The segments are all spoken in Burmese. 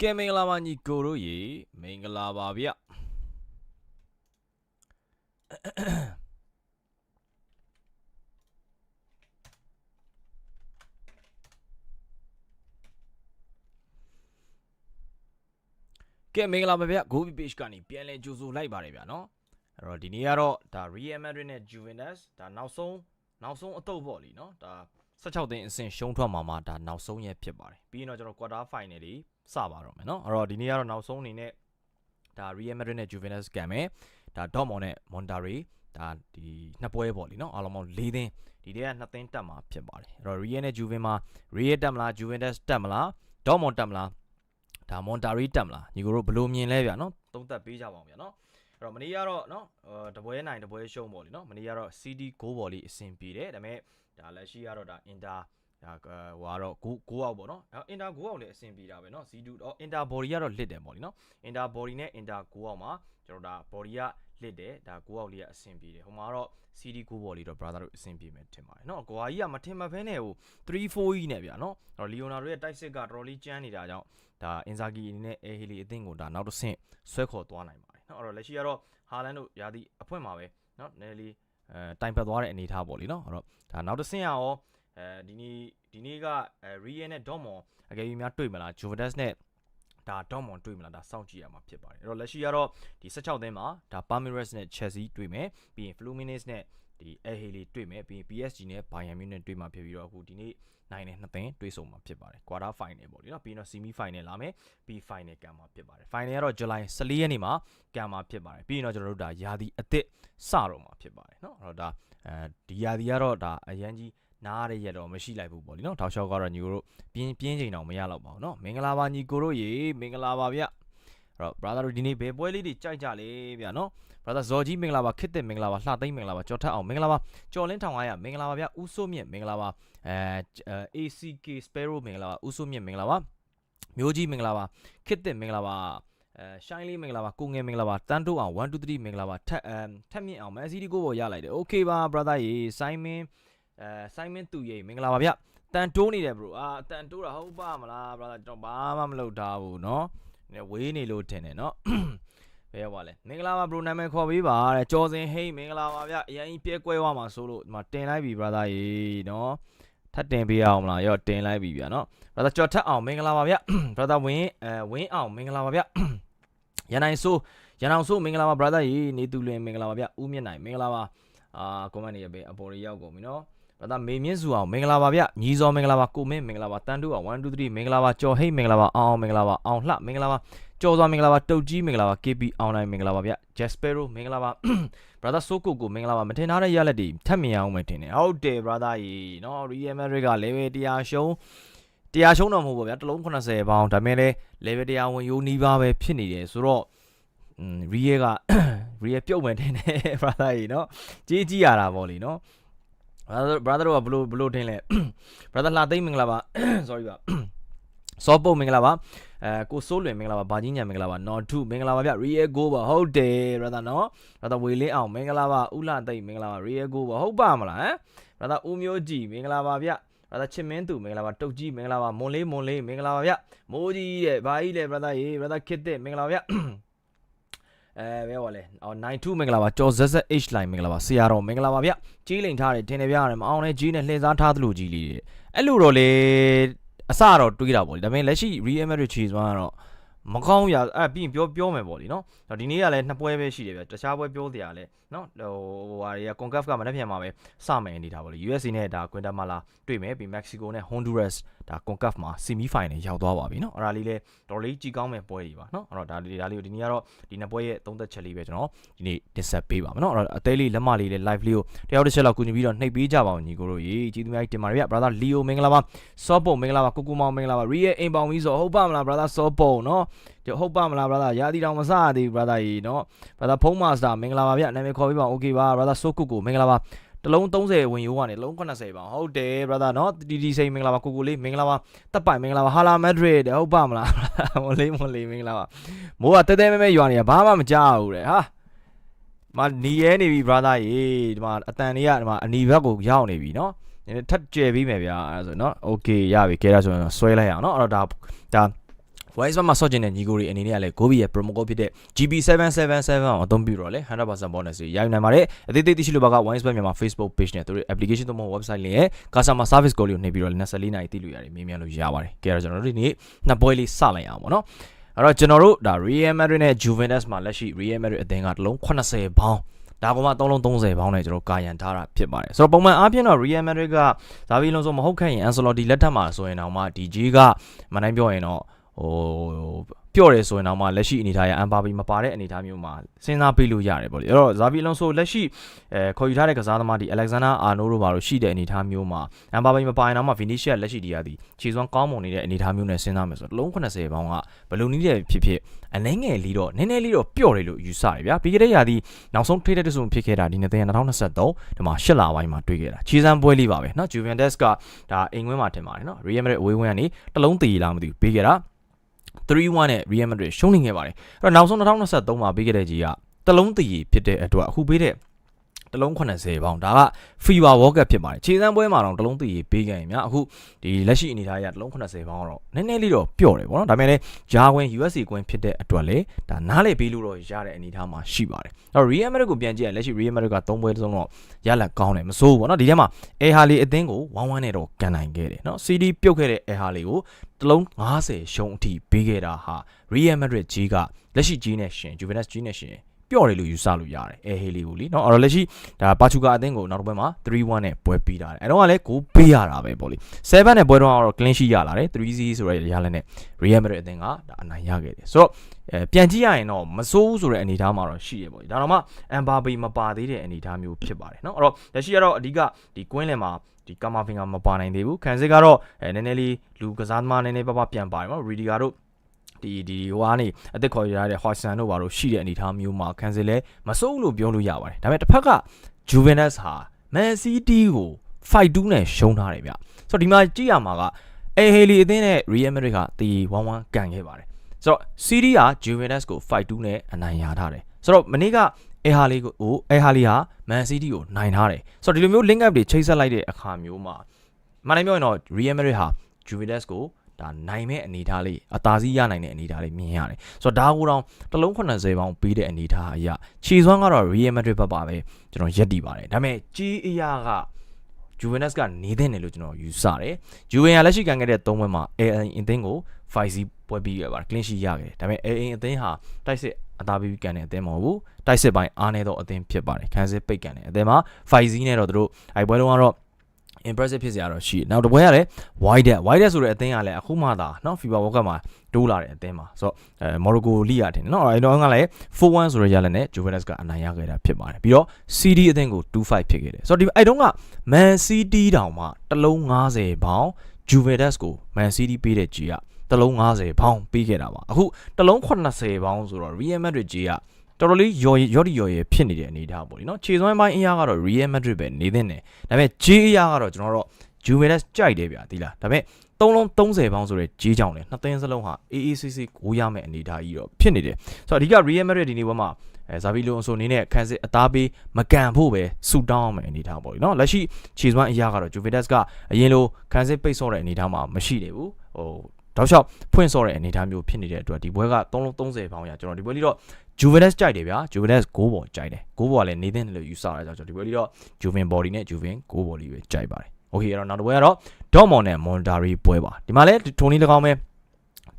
ကဲမင်္ဂလာပါညီကိုတို့ရေမင်္ဂလာပါဗျကဲမင်္ဂလာပါဗျ Gobi Page ကနေပြန်လဲကြိုဆိုလိုက်ပါတယ်ဗျာနော်အဲ့တော့ဒီနေ့ကတော့ဒါ Real Madrid နဲ့ Juventus ဒါနောက်ဆုံးနောက်ဆုံးအတုပ်ပေါ့လीနော်ဒါ 16သိန်းအဆင့်ရှုံးထွက်မှာမှာဒါနောက်ဆုံးရက်ဖြစ်ပါတယ်ပြီးရင်တော့ကျွန်တော် quarter final တွေစပါတော့မယ်နော်အဲ့တော့ဒီနေ့ကတော့နောက်ဆုံးအနေနဲ့ဒါ Real Madrid နဲ့ Juventus ကန်မယ်ဒါ Dortmund နဲ့ Monterrey ဒါဒီနှစ်ပွဲပေါ့လीနော်အားလုံးပေါင်း၄သိန်းဒီတည်းက2သိန်းတက်မှာဖြစ်ပါတယ်အဲ့တော့ Real နဲ့ Juve မှာ Real တက်မလား Juventus တက်မလား Dortmund တက်မလားဒါ Monterrey တက်မလားညီကိုတို့ဘယ်လိုမြင်လဲဗျာနော်သုံးသပ်ပေးကြပါအောင်ဗျာနော်အဲ့တော့မနေ့ကတော့နော်အာတပွဲနိုင်တပွဲရှုံးပေါ့လीနော်မနေ့ကတော့ CD 6ပေါ့လीအဆင်ပြေတယ်ဒါပေမဲ့ ဒါလက်ရှိကတော့ဒါအင်တာဒါကဟိုကတော့9 9အောက်ပေါ့နော်အင်တာ9အောက်လည်းအဆင်ပြေတာပဲနော် Z2 တော့အင်တာ body ကတော့လစ်တယ်ပေါ့လीနော်အင်တာ body နဲ့အင်တာ9အောက်မှာကျွန်တော်ဒါ body ကလစ်တယ်ဒါ9အောက်လေးကအဆင်ပြေတယ်ဟိုမှာတော့ CD 9 body တော့ brother တို့အဆင်ပြေမယ်ထင်ပါတယ်နော်ကိုဟာကြီးကမထင်မဖဲနဲ့ဟို3 4ကြီးနဲ့ဗျာနော်အဲ့တော့ Leonardo ရဲ့ tight set ကတော်တော်လေးကျန်းနေတာကြောင့်ဒါ Inzaghi အနေနဲ့ Air Haley အသင်းကိုဒါနောက်တစ်ဆင့်ဆွဲခေါ်သွားနိုင်ပါတယ်နော်အဲ့တော့လက်ရှိကတော့ Haaland တို့ရာသီအဖွင့်မှာပဲနော်နည်းနည်းလေး အဲတိုင်ပတ်သွားတဲ့အနေအထားပေါ့လေနော်အဲ့တော့ဒါနောက်တစ်ဆင့်ရောအဲဒီနေ့ဒီနေ့က Real နဲ့ Dortmund အကယ်၍များတွေ့မလား Juventus နဲ့ဒါ Dortmund တွေ့မလားဒါစောင့်ကြည့်ရမှာဖြစ်ပါတယ်အဲ့တော့လက်ရှိကတော့ဒီ16သင်းမှာဒါ Palmeiras နဲ့ Chelsea တွေ့မယ်ပြီးရင် Fluminense နဲ့ ဒီအဲဟီလီတွေ့မယ်ပြီး PSG နဲ့ Bayern Munich တွေ့မှာဖြစ်ပြီးတော့အခုဒီနေ့နိုင်နဲ့နှစ်သင်းတွေ့ဆုံမှာဖြစ်ပါတယ် quarter final ပေါ့လေနော်ပြီးတော့ semi final လာမယ်ပြီး final ကံမှာဖြစ်ပါတယ် final ကတော့ July 14ရက်နေ့မှာကံမှာဖြစ်ပါတယ်ပြီးရင်တော့ကျွန်တော်တို့ဒါယာဒီအသစ်စတော့မှာဖြစ်ပါတယ်နော်အဲ့တော့ဒါအဲဒီယာဒီကတော့ဒါအရန်ကြီးနားရရတော့မရှိလိုက်ဘူးပေါ့လေနော်ထောက်လျှောက်ကတော့ညီကိုတို့ပြင်းပြင်းချိန်တော့မရတော့ပါဘူးနော်မင်္ဂလာပါညီကိုတို့ရေမင်္ဂလာပါဗျ တော့ brother တို့ဒီနေ့ဘယ်ပွဲလေးတွေကြိုက်ကြလဲဗျเนาะ brother ဇော်ကြီးမင်္ဂလာပါခစ်တဲ့မင်္ဂလာပါလှသိမ့်မင်္ဂလာပါကြော်ထက်အောင်မင်္ဂလာပါကျော်လင်းထောင်900မင်္ဂလာပါဗျဦးစိုးမြင့်မင်္ဂလာပါအဲ ACK Sparrow မင်္ဂလာပါဦးစိုးမြင့်မင်္ဂလာပါမျိုးကြီးမင်္ဂလာပါခစ်တဲ့မင်္ဂလာပါအဲရှိုင်းလေးမင်္ဂလာပါကိုငယ်မင်္ဂလာပါတန်းတိုးအောင်1 2 3မင်္ဂလာပါထက်အမ်ထက်မြင့်အောင်မန်စီဒီကိုပေါ်ရလိုက်တယ်โอเคပါ brother ရေဆိုင်းမင်းအဲဆိုင်းမင်းသူရေမင်္ဂလာပါဗျတန်တိုးနေတယ် bro အာတန်တိုးတာဟုတ်ပါမလား brother ကျွန်တော်ဘာမှမလုပ်ထားဘူးเนาะ ဝေးနေလို့ထင်တယ်เนาะ ဘယ်ရောက်ပါလဲမင်္ဂလာပါ bro နာမည်ခေါ်ပေးပါတဲ့ကြော်စင်ဟိမင်္ဂလာပါဗျအရင်ပြဲကွဲသွားမှာဆိုလို့ဒီမှာတင်လိုက်ပြီ brother ရေနော်ထပ်တင်ပေးအောင်မလားရောတင်လိုက်ပြီဗျာနော် brother ကြော်ထက်အောင်မင်္ဂလာပါဗျ brother ဝင်းအဲဝင်းအောင်မင်္ဂလာပါဗျရန်နိုင်ဆိုးရန်အောင်ဆိုးမင်္ဂလာပါ brother ရေနေသူလင်မင်္ဂလာပါဗျဦးမြင့်နိုင်မင်္ဂလာပါအာ comment တွေပဲအပေါ်တွေရောက်ကုန်ပြီ နော် brother မေမြင့်စုအောင်မင်္ဂလာပါဗျညီစောမင်္ဂလာပါကိုမင်းမင်္ဂလာပါတန်တူအောင်1 2 3မင်္ဂလာပါကျော်ဟိတ်မင်္ဂလာပါအောင်အောင်မင်္ဂလာပါအောင်လှမင်္ဂလာပါကျော်စွာမင်္ဂလာပါတုတ်ကြီးမင်္ဂလာပါ KP online မင်္ဂလာပါဗျ Jaspero မင်္ဂလာပါ brother ဆိုကိုကိုမင်္ဂလာပါမထင်ထားတဲ့ရလက်တွေထပ်မြင်အောင်မယ်ထင်တယ်ဟုတ်တယ် brother ကြီးနော် Real Madrid က level 100ရှုံး100ရှုံးတော့မဟုတ်ပါဗျာတစ်လုံး80ပေါင်းဒါပေမဲ့လည်း level 100ဝင်ရိုးနီးပါးပဲဖြစ်နေတယ်ဆိုတော့อืม Real က Real ပြုတ်မယ်ထင်တယ် brother ကြီးနော်ကြီးကြီးရတာပေါ့လीနော် brother brother တို့ကဘလို့ဘလို့ထင်လဲ brother လှသိမ့်မင်္ဂလာပါ sorry ပါစောပုတ်မင်္ဂလာပါအဲကိုစိုးလွင်မင်္ဂလာပါဘာကြီးညာမင်္ဂလာပါနော်ထုမင်္ဂလာပါဗျ real go ပါဟုတ်တယ် brother နော် brother ဝေလင်းအောင်မင်္ဂလာပါဥလှသိမ့်မင်္ဂလာပါ real go ပါဟုတ်ပါမလားဟမ် brother ဦးမျိုးကြည်မင်္ဂလာပါဗျ brother ချစ်မင်းသူမင်္ဂလာပါတုတ်ကြီးမင်္ဂလာပါမွန်လေးမွန်လေးမင်္ဂလာပါဗျမိုးကြီးတဲ့ဘာကြီးလဲ brother ရေ brother ခစ်တဲ့မင်္ဂလာပါဗျ အဲဘယ်ဟောလဲအော်92မင်္ဂလာပါကျော်ဇက်ဇက် H line မင်္ဂလာပါဆရာတော်မင်္ဂလာပါဗျကြီးလိန်ထားတယ်တင်တယ်ပြရတယ်မအောင်နဲ့ကြီးနဲ့လှည့်စားထားသလိုကြီးလေးတွေအဲ့လိုတော့လေအစတော့တွေးတာပေါ့လေဒါပေမဲ့လက်ရှိ Real Madrid Cheese ကတော့မကောင်းရအဲ့ပြီးရင်ပြောပြောမယ်ပေါ့လीเนาะဒီနေ့ကလည်းနှစ်ပွဲပဲရှိတယ်ဗျတခြားပွဲပြောစရာလဲเนาะဟိုဟာတွေက CONCACAF ကမနေ့ပြန်မှာပဲစမယ်အနေထားပေါ့လေ USA နဲ့ဒါ Guatemala တွေ့မယ်ပြီး Mexico နဲ့ Honduras ဒါ CONCACAF မှာ semi final ရောက်သွားပါပြီเนาะအဲ့ဒါလေးလဲတော်လေးကြည်ကောင်းမဲ့ပွဲတွေပါเนาะအဲ့တော့ဒါလေးဒါလေးကိုဒီနေ့ကတော့ဒီနှစ်ပွဲရဲ့သုံးသက်ချက်လေးပဲကျွန်တော်ဒီနေ့တင်ဆက်ပေးပါမယ်เนาะအဲ့တော့အသေးလေးလက်မလေးလေး live လေးကိုတယောက်တစ်ချက်လောက်ကူညီပြီးတော့နှိပ်ပေးကြပါအောင်ညီကိုတို့ရေကျေးဇူးများတင်ပါတယ်ဗျ brother Leo မင်္ဂလာပါစောပုံမင်္ဂလာပါကိုကူမောင်မင်္ဂလာပါ Real အိမ်ပေါင်ကြီးဆိုဟုတ်ပါမလား brother စောပုံเนาะဟုတ်ပါမလား brother ရာသီတောင်မစရသေးဘူး brother ကြီးเนาะ brother ဖုန်းမာစတာမင်္ဂလာပါဗျနာမည်ခေါ်ပေးပါโอเคပါ brother ဆိုကုကိုမင်္ဂလာပါ တလုံး30ဝင်ရိုးကနေလုံး80ပါဟုတ်တယ် brother เนาะတီတီစိန်မင်္ဂလာပါကိုကိုလေးမင်္ဂလာပါတပ်ပိုင်မင်္ဂလာပါဟာလာမက်ဒရစ်ဟုတ်ပါမလားမလေးမလေးမင်္ဂလာပါမိုးကတဲတဲမဲမဲရွာနေရဘာမှမကြောက်ဘူးတဲ့ဟာမနီရဲနေပြီ brother ရေဒီမှာအတန်လေးကဒီမှာအနီဘက်ကိုရောက်နေပြီเนาะ နည်းနည်းထပ်ကျယ်ပြီးမယ်ဗျာအဲ့ဒါဆိုเนาะ okay ရပြီကဲဒါဆိုရင်ဆွဲလိုက်ရအောင်เนาะအဲ့တော့ဒါဒါ voice မှာဆော့ကျင်တဲ့ညီကိုတွေအနေနဲ့ကလည်း Gobi ရဲ့ promo code ဖြစ်တဲ့ GB777 ကိုအသုံးပြုတော့လေ100% bonus ရယူနိုင်ပါတယ်အသေးသေးသိရှိလို့ပါက Wines Bar မြန်မာ Facebook page နဲ့သူတို့ application တို့မဟုတ် website လေးရဲ့ customer service call လေးကိုနှိပ်ပြီးတော့24နာရီသိလို့ရတယ်မြင်မြန်လို့ရပါတယ်ကဲတော့ကျွန်တော်တို့ဒီနေ့နှစ်ပွဲလေးစလိုက်အောင်ပေါ့နော်အဲ့တော့ကျွန်တော်တို့ဒါ Real Madrid နဲ့ Juventus မှာလက်ရှိ Real Madrid အသင်းကတစ်လုံး80ဘောင်းဒါကမှ3လုံး30ဘောင်းနဲ့ကျွန်တော်ကာယံထားတာဖြစ်ပါတယ်ဆိုတော့ပုံမှန်အားဖြင့်တော့ Real Madrid ကဇာဗီလုံးဆိုမဟုတ်ခဲ့ရင် Ancelotti လက်ထက်မှာဆိုရင်တော့မှဒီ G ကမနိုင်ပြောရင်တော့ ဟိုပြော့တယ်ဆိုရင်တော့မှလက်ရှိအနေထားရအမ်ပါဘီမပါတဲ့အနေထားမျိုးမှာစဉ်းစားပေးလို့ရတယ်ပေါ့လေအဲ့တော့ဇာဗီလုံးဆိုလက်ရှိအဲခေါ်ယူထားတဲ့ကစားသမားဒီ Alexander Arnold တို့ဘာလို့ရှိတဲ့အနေထားမျိုးမှာအမ်ပါဘီမပါရင်တော့မှ Vinicius လက်ရှိဒီရသည်ခြေစွမ်းကောင်းမွန်နေတဲ့အနေထားမျိုးနဲ့စဉ်းစားမယ်ဆိုတော့လုံး80ပေါင်းကဘယ်လိုနည်းလဲဖြစ်ဖြစ်အနှဲငယ်လေးတော့နည်းနည်းလေးတော့ပျော့တယ်လို့ယူဆတယ်ဗျာပြီးခဲ့တဲ့ရာသီနောက်ဆုံးထိတဲ့တဆုံဖြစ်ခဲ့တာဒီနှစ်သိန်း2023ဒီမှာ၈လပိုင်းမှာတွေ့ခဲ့တာခြေစမ်းပွဲလေးပါပဲเนาะ Juventus ကဒါအိမ်ဝင်းမှာထင်ပါတယ်เนาะ Real Madrid အဝေးဝင်းကနေတလုံးတည်လာမသိဘူးပေးခဲ့တာ 3-1နဲ့ Real Madrid ရှုံးနေခဲ့ပါတယ်အဲ့တော့နောက်ဆုံး2023မှာပေးခဲ့တဲ့ကြီးကတလုံးတည်ဖြစ်တဲ့အတွက်အခုပေးတဲ့ တလုံး80ပေါင်းဒါက FIFA World Cup ဖြစ်ပါတယ်ခြေစမ်းပွဲမှာတော့တလုံးတည်ပေးခဲ့ရင်များအခုဒီလက်ရှိအနေထားရတလုံး80ပေါင်းတော့နည်းနည်းလေးတော့ပျော့တယ်ပေါ့နော်ဒါပေမဲ့လည်းဂျာကွင်း USA ကွင်းဖြစ်တဲ့အတွက်လေဒါနားလေပေးလို့တော့ရတဲ့အနေထားမှာရှိပါတယ်အဲ့တော့ Real Madrid ကိုပြန်ကြည့်ရင်လက်ရှိ Real Madrid က3ပွဲသုံးတော့ရလက်ကောင်းတယ်မစိုးဘူးပေါ့နော်ဒီထဲမှာ A Harley အသင်းကို1-1နဲ့တော့ကန်နိုင်ခဲ့တယ်နော် CD ပြုတ်ခဲ့တဲ့ A Harley ကိုတလုံး90ရှုံးအထိပေးခဲ့တာဟာ Real Madrid ကြီးကလက်ရှိကြီးနဲ့ရှင် Juventus ကြီးနဲ့ရှင် ပျော့တယ်လို့ယူဆလို့ရတယ်အဲဟေးလေးကိုလीเนาะအဲ့တော့လက်ရှိဒါပါချူကာအသင်းကိုနောက်တစ်ပွဲမှာ3-1နဲ့ပွဲပြီးတာတယ်အဲ့တော့ကလည်းကိုပေးရတာပဲပေါ့လေ7နဲ့ပွဲတော့ကတော့ clean sheet ရလာတယ်3-0ဆိုတဲ့ရလနဲ့ Real Madrid အသင်းကဒါအနိုင်ရခဲ့တယ်ဆိုတော့အဲပြန်ကြည့်ရရင်တော့မစိုးဘူးဆိုတဲ့အနေအထားမှာတော့ရှိရပေါ့လေဒါတော့မှအမ်ဘာဘီမပါသေးတဲ့အနေအထားမျိုးဖြစ်ပါတယ်เนาะအဲ့တော့လက်ရှိကတော့အဓိကဒီကွင်းလယ်မှာဒီကာမာဖင်ကမပါနိုင်သေးဘူးခန်စစ်ကတော့အဲနည်းနည်းလေးလူကစားသမားနည်းနည်းပါးပါးပြန်ပါတယ်နော်ရီဒီကာတို့ ဒီဒီဟိုကနေအသက်ခေါ်ရတဲ့ဟွာဆန်တို့ဘာလို့ရှိတဲ့အနေအထားမျိုးမှာကန်စစ်လဲမစိုးလို့ပြောလို့ရပါတယ်ဒါပေမဲ့တစ်ဖက်က Juventus ဟာ Man City ကို5-2နဲ့ရှုံးထားတယ်ဗျဆိုတော့ဒီမှာကြည့်ရမှာကအေဟေလီအသင်းနဲ့ Real Madrid ကတီ1-1ကန်ခဲ့ပါတယ်ဆိုတော့ City က Juventus ကို5-2နဲ့အနိုင်ရထားတယ်ဆိုတော့မနေ့ကအဲဟာလီကိုအဲဟာလီဟာ Man City ကိုနိုင်ထားတယ်ဆိုတော့ဒီလိုမျိုး link up တွေချိတ်ဆက်လိုက်တဲ့အခါမျိုးမှာမနိုင်ပြောရင်တော့ Real Madrid ဟာ Juventus ကို ဒါနိုင်မဲ့အနေအထားလေးအသာစီးရနိုင်တဲ့အနေအထားလေးမြင်ရတယ်ဆိုတော့ဒါကိုတော့တလုံး80ပေါင်းပေးတဲ့အနေအထားအရာခြေစွမ်းကတော့ Real Madrid ဘက်ပါပဲကျွန်တော်ရက်တည်ပါတယ်ဒါပေမဲ့ကြီးအရာက Juventus ကနေသင့်တယ်လို့ကျွန်တော်ယူဆတယ်။ Juventus လက်ရှိကန်ခဲ့တဲ့၃ပွဲမှာ AN အသင်းကို5-0ပွဲပြီးခဲ့ပါတယ်။ clean sheet ရခဲ့တယ်။ဒါပေမဲ့ AN အသင်းဟာတိုက်စစ်အသာပြီးကန်တဲ့အသင်းမဟုတ်ဘူး။တိုက်စစ်ပိုင်းအားနည်းသောအသင်းဖြစ်ပါတယ်။ခန်းစစ်ပိတ်ကန်တဲ့အသင်းမှာ5-0နဲ့တော့သူတို့အဲပွဲလုံးကတော့ impressive ဖြစ်စရာတော့ရှိတယ်။နောက်တစ်ပွဲကလည်း wide wide ဆိုတဲ့အသင်းကလည်းအခုမှသာเนาะ FIBA World Cup မှာတိုးလာတဲ့အသင်းမှာဆိုတော့အဲ Morocco လိရတင်เนาะအဲတော့ကလည်း4-1ဆိုရရလက်နဲ့ Juventus ကအနိုင်ရခဲ့တာဖြစ်ပါတယ်။ပြီးတော့ CD အသင်းကို2-5ဖြစ်ခဲ့တယ်။ဆိုတော့ဒီအဲတုန်းက Man City တောင်မှတစ်လုံး90ပေါင် Juventus ကို Man City ပေးတဲ့ကြီးကတစ်လုံး90ပေါင်ပေးခဲ့တာပါ။အခုတစ်လုံး80ပေါင်ဆိုတော့ Real Madrid ကြီးက တော်တော်လေးရော်ရော့ဒီရော်ရဖြစ်နေတဲ့အနေအထားပေါ့လေနော်ခြေစွမ်းပိုင်းအရာကတော့ Real Madrid ပဲနေသင့်တယ်ဒါပေမဲ့ J အရာကတော့ကျွန်တော်တို့ Juventus ကြိုက်တယ်ဗျာဒီလားဒါပေမဲ့သုံးလုံး30ပေါင်းဆိုတဲ့ J ကြောင့်လေနှစ်သိန်းစလုံးဟာ AACC ကိုရမယ့်အနေအထားကြီးတော့ဖြစ်နေတယ်ဆိုတော့အဓိက Real Madrid ဒီနေ့ဘက်မှာအဲဇာဗီလိုအဆိုအနေနဲ့ခန်းစစ်အသားပေးမကန်ဖို့ပဲဆူတောင်းအောင်မယ်အနေထားပေါ့လေနော်လက်ရှိခြေစွမ်းအရာကတော့ Juventus ကအရင်လိုခန်းစစ်ပိတ်ဆော့တဲ့အနေအထားမှာမရှိနေဘူးဟိုတောက်လျှောက်ဖွင့်ဆော့တဲ့အနေအထားမျိုးဖြစ်နေတဲ့အတွက်ဒီပွဲက3လုံး30ပေါင်းရကျွန်တော်ဒီပွဲလေးတော့ Juventus ကြိုက်တယ်ဗျာ Juventus 6ပေါ်ကြိုက်တယ်6ပေါ်ကလည်းနေသင့်တယ်လို့ယူဆရကြကျွန်တော်ဒီပွဲလေးတော့ Juven body နဲ့ Juven 6ပေါ်လေးပဲကြိုက်ပါတယ် Okay အဲ့တော့နောက်တစ်ပွဲကတော့ Dortmund နဲ့ Monterrey ပွဲပါဒီမှာလည်းထုံနည်း၎င်းပဲ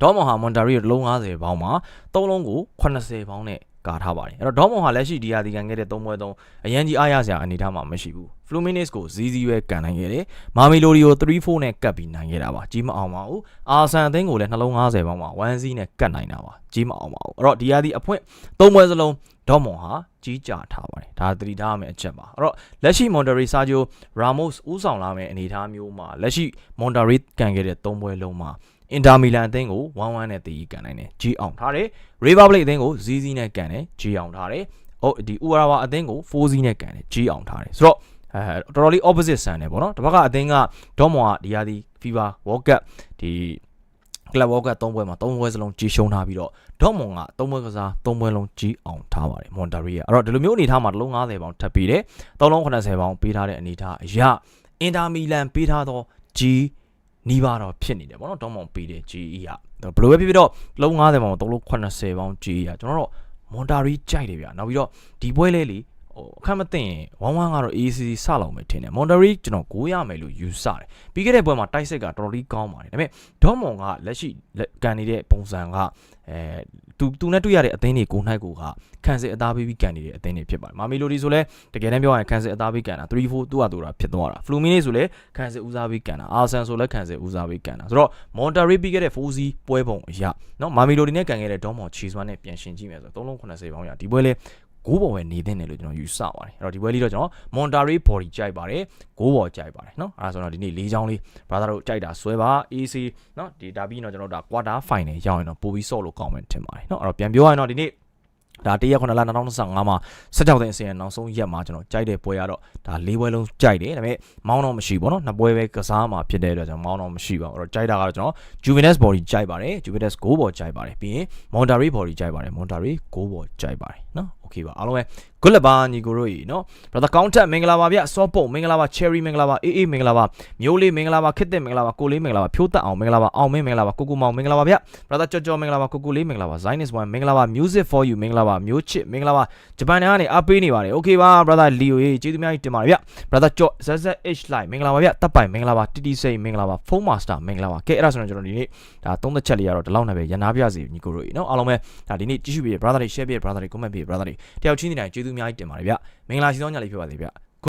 Dortmund ဟာ Monterrey ကိုလုံး90ပေါင်းမှာ3လုံးကို80ပေါင်းနဲ့ ကာထားပါတယ်အဲ့တော့ Dortmund ဟာလက်ရှိဒီယာဒီကန်ခဲ့တဲ့3ပွဲ3အရန်ကြီးအားရစရာအနေထားမှာမရှိဘူး Fluminense ကိုဇီးဇီးပဲကန်နိုင်ခဲ့တယ်မာမီလိုဒီကို3-4နဲ့ကတ်ပြီးနိုင်ခဲ့တာပါကြီးမအောင်ပါဘူးအာဆန်အသင်းကိုလည်းနှလုံး90ပေါင်းမှာ1-0နဲ့ကတ်နိုင်တာပါကြီးမအောင်ပါဘူးအဲ့တော့ဒီယာဒီအဖွင့်3ပွဲစလုံး Dortmund ဟာကြီးကြထားပါတယ်ဒါသတိထားရမယ့်အချက်ပါအဲ့တော့လက်ရှိ Monterrey Sergio Ramos ဦးဆောင်လာမယ့်အနေအထားမျိုးမှာလက်ရှိ Monterrey ကန်ခဲ့တဲ့3ပွဲလုံးမှာ အင်တာမီလန်အသင်းကို1-1နဲ့တည်ကန်နိုင်တယ်ဂျီအောင်ထားတယ် Republic အသင်းကိုဇီးဇီးနဲ့ကန်တယ်ဂျီအောင်ထားတယ်ဟုတ်ဒီ Urawa အသင်းကို4-0နဲ့ကန်တယ်ဂျီအောင်ထားတယ်ဆိုတော့အဲတော်တော်လေး opposite ဆန်တယ်ပေါ့နော်တစ်ဖက်ကအသင်းကဒေါမွန်ကဒီဟာဒီ FIFA World Cup ဒီ Club World Cup 3ပွဲမှာ3ပွဲစလုံးကြီးရှုံးထားပြီးတော့ဒေါမွန်က3ပွဲကစား3ပွဲလုံးကြီးအောင်ထားပါတယ်မွန်တာရီကအဲ့တော့ဒီလိုမျိုးအနေထားမှာတစ်လုံး90ပေါင်ထပ်ပြီးတယ်3လုံး80ပေါင်ပေးထားတဲ့အနေထားအရာအင်တာမီလန်ပေးထားသော G နီးပါးတော့ဖြစ်နေတယ်ပေါ့နော်တောင်းမောင်ပေးတယ် GE ကဘယ်လိုပဲဖြစ်ဖြစ်တော့လုံး90ပေါင်3လုံး80ပေါင် GE ကကျွန်တော်တို့မွန်တာရီကြိုက်တယ်ဗျာနောက်ပြီးတော့ဒီပွဲလေးလေ ဟိုအခက်မသိရင်ဝမ်းဝမ်းကတော့ ACC စလောက်မယ်ထင်တယ်မွန်တာရီကျွန်တော်9ရမယ်လို့ယူဆတယ်ပြီးခဲ့တဲ့ပွဲမှာတိုက်စစ်ကတော်တော်လေးကောင်းပါတယ်ဒါပေမဲ့ဒေါမွန်ကလက်ရှိလက်ကန်နေတဲ့ပုံစံကအဲသူသူနဲ့တွေ့ရတဲ့အသင်းတွေကိုနိုင်ကိုကခံစစ်အသားပေးပြီးကန်နေတဲ့အသင်းတွေဖြစ်ပါတယ်မာမီလိုဒီဆိုလဲတကယ်တမ်းပြောရရင်ခံစစ်အသားပေးကန်တာ3 4သူ့ဟာသူတာဖြစ်သွားတာဖလူမီနီဆိုလဲခံစစ်ဦးစားပေးကန်တာအာဆန်ဆိုလဲခံစစ်ဦးစားပေးကန်တာဆိုတော့မွန်တာရီပြီးခဲ့တဲ့4စီပွဲပုံအရာနော်မာမီလိုဒီနဲ့ကန်ခဲ့တဲ့ဒေါမွန်ချီဆွမ်းနဲ့ပြန်ရှင်ကြည့်မယ်ဆိုတော့3လုံး80ပေါင်းရဒီပွဲလဲ ဂိုးပေါ်ပဲနေတဲ့တယ်လို့ကျွန်တော်ယူဆပါတယ်အဲ့တော့ဒီပွဲလေးတော့ကျွန်တော် Monterey body ကြိုက်ပါတယ်ဂိုးပေါ်ကြိုက်ပါတယ်เนาะအဲ့ဒါဆိုတော့ဒီနေ့၄ချောင်းလေး brother တို့ကြိုက်တာဆွဲပါ AC เนาะဒီဒါပြီးတော့ကျွန်တော်တို့ဒါ quarter final ရောက်ရင်တော့ပိုပြီးဆော့လို့ကောင်းမယ်ထင်ပါတယ်เนาะအဲ့တော့ပြန်ပြောရရင်တော့ဒီနေ့ဒါတရက်9လ2025မှာ16သိန်းအစင်နောက်ဆုံးရက်မှာကျွန်တော်ကြိုက်တဲ့ပွဲကတော့ဒါ၄ပွဲလုံးကြိုက်တယ်ဒါပေမဲ့မောင်းတော့မရှိဘူးเนาะနှစ်ပွဲပဲကစားမှာဖြစ်တဲ့အတွက်ကျွန်တော်မောင်းတော့မရှိပါဘူးအဲ့တော့ကြိုက်တာကတော့ကျွန်တော် Juventus body ကြိုက်ပါတယ် Juventus goal ပေါ်ကြိုက်ပါတယ်ပြီးရင် Monterey body ကြိုက်ပါတယ် Monterey goal ပေါ်ကြိုက်ပါတယ်เนาะ okay ပါအားလုံးပဲ good luck ပါညီကိုတို့ရေနော် brother contact မင်္ဂလာပါဗျစောပုံမင်္ဂလာပါ cherry မင်္ဂလာပါအေးအေးမင်္ဂလာပါမျိုးလေးမင်္ဂလာပါခစ်တက်မင်္ဂလာပါကိုလေးမင်္ဂလာပါဖြိုးတက်အောင်မင်္ဂလာပါအောင်မင်းမင်္ဂလာပါကိုကိုမောင်မင်္ဂလာပါဗျ brother ကြော်ကြော်မင်္ဂလာပါကိုကိုလေးမင်္ဂလာပါ zine is one မင်္ဂလာပါ music for you မင်္ဂလာပါမျိုးချစ်မင်္ဂလာပါဂျပန်နိုင်ငံကနေအားပေးနေပါတယ် okay ပါ brother leo ရေကျေးဇူးများကြီးတင်ပါတယ်ဗျ brother ကြော် zzh live မင်္ဂလာပါဗျတပ်ပိုင်မင်္ဂလာပါ tt say မင်္ဂလာပါ phone master မင်္ဂလာပါကဲအဲ့ဒါဆိုတော့ကျွန်တော်ဒီနေ့ဒါသုံးသက်ချက်လေးရတော့ဒီလောက်နဲ့ပဲရနာပြစီညီကိုတို့ရေနော်အားလုံးပဲဒါဒီနေ့ကြည့်ရှုပြီး brother တွေ share ပြီး brother တွေ comment ပြီး brother တွေတယောက်ချင်းနေတိုင်းကျေးဇူးများကြီးတင်ပါတယ်ဗျမင်္ဂလာရှိသောညလေးဖြစ်ပါစေဗျ